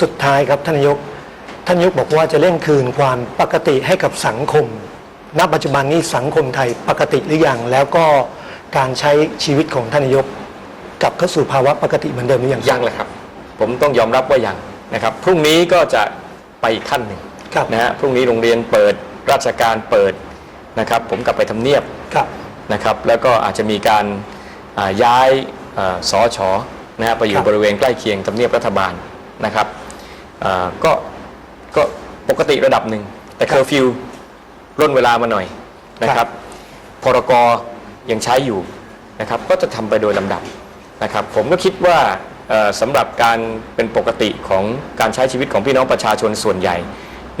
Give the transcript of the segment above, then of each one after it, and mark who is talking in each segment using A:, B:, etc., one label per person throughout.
A: สุดท้ายครับท่านนายก ท่านนายกบอกว่าจะเร่งคืนความปกติให้กับสังคม ณ ปัจจุบันนี้สังคมไทยปกติหรือยัง แล้วก็การใช้ชีวิตของท่านนายกกลับเข้าสู่ภาวะปกติเหมือนเดิมหรือยัง
B: ยังเลยครับ ผมต้องยอมรับว่ายังนะครับ พรุ่งนี้ก็จะไปอีกขั้นหนึ่ง
A: ครับ
B: นะฮะพรุ่งนี้โรงเรียนเปิดราชการเปิดนะครับ ผมกลับไปทำเนียบ
A: ครับ
B: นะครับ แล้วก็อาจจะมีการอ่าย้ายอ่าสอชอนะฮะไปอ
A: ค
B: ยู่
A: รับ
B: บริเวณใกล้เคียงทำเนียบรัฐบาลนะครับ อ่าก็ก็ปกติระดับหนึ่ง แต่เคอร์ฟิวร่นเวลามาหน่อยนะครับพรกยังใช้อยู่นะครับก็จะทำไปโดยลำดับนะครับผมก็คิดว่าเอ่อสำหรับการเป็นปกติของการใช้ชีวิตของพี่น้องประชาชนส่วนใหญ่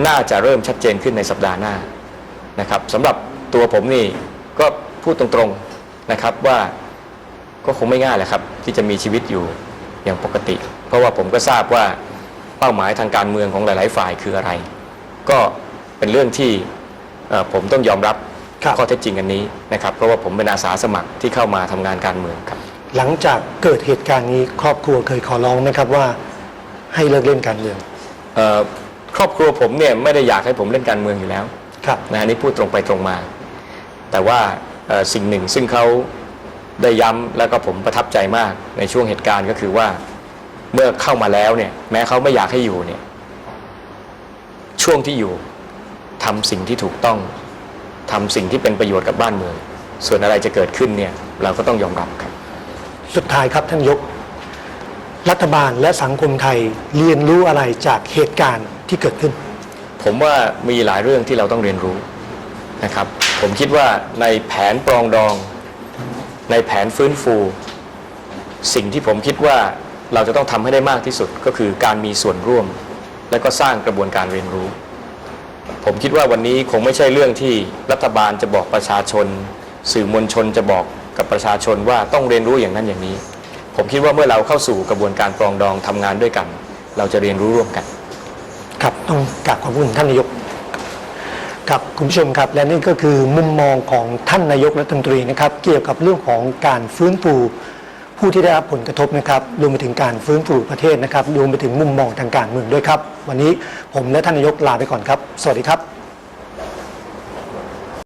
B: น่าจะเริ่มชัดเจนขึ้นในสัปดาห์หน้านะครับสำหรับตัวผมนี่ก็พูดตรงๆนะครับว่าก็คงไม่ง่ายแหละครับที่จะมีชีวิตอยู่อย่างปกติ เพราะว่าผมก็ทราบว่า เป้าหมายทางการเมืองของหลาย ๆ ฝ่ายคืออะไร ก็เป็นเรื่องที่เอ่อผมต้องยอมรับ
A: ครับ
B: ข้อเท็จจริงอันนี้นะครับ เพราะว่าผมเป็นอาสาสมัครที่เข้ามาทำงานการเมืองครับ
A: หลังจากเกิดเหตุการณ์นี้ครอบครัวเคยขอร้องไหมครับว่าให้เลิกเล่นการเมือง
B: เอ่อครอบครัวผมเนี่ยไม่ได้อยากให้ผมเล่นการเมืองอยู่แล้ว
A: ครับ
B: นะฮะนี่พูดตรงไปตรงมา แต่ว่าเอ่อสิ่งหนึ่งซึ่งเขาได้ย้ำแล้วก็ผมประทับใจมากในช่วงเหตุการณ์ก็คือว่า เมื่อเข้ามาแล้วเนี่ย แม้เขาไม่อยากให้อยู่เนี่ย ช่วงที่อยู่ทำสิ่งที่ถูกต้องทำสิ่งที่เป็นประโยชน์กับบ้านเมือง ส่วนอะไรจะเกิดขึ้นเนี่ย เราก็ต้องยอมรับครับ
A: สุดท้ายครับท่านนายก รัฐบาลและสังคมไทยเรียนรู้อะไรจากเหตุการณ์ที่เกิดขึ้น
B: ผมว่ามีหลายเรื่องที่เราต้องเรียนรู้นะครับ ผมคิดว่าในแผนปรองดอง ในแผนฟื้นฟู สิ่งที่ผมคิดว่า เราจะต้องทำให้ได้มากที่สุดก็คือการมีส่วนร่วม และก็สร้างกระบวนการเรียนรู้ ผมคิดว่าวันนี้คงไม่ใช่เรื่องที่รัฐบาลจะบอกประชาชน สื่อมวลชนจะบอกกับประชาชนว่าต้องเรียนรู้อย่างนั้นอย่างนี้ ผมคิดว่าเมื่อเราเข้าสู่กระบวนการปรองดองทำงานด้วยกัน เราจะเรียนรู้ร่วมกัน
A: ครับต้องกราบขอบคุณท่านนายกครับคุณผู้ชมครับและนี่ก็คือมุมมองของท่านนายกรัฐมนตรีนะครับ เกี่ยวกับเรื่องของการฟื้นฟู ผู้ที่ได้รับผลกระทบนะครับรวมไปถึงการฟื้นฟูประเทศนะครับรวมไปถึงมุมมองทางการเมืองด้วยครับ วันนี้ผมและท่านนายกลาไปก่อนครับ สวัสดีครับ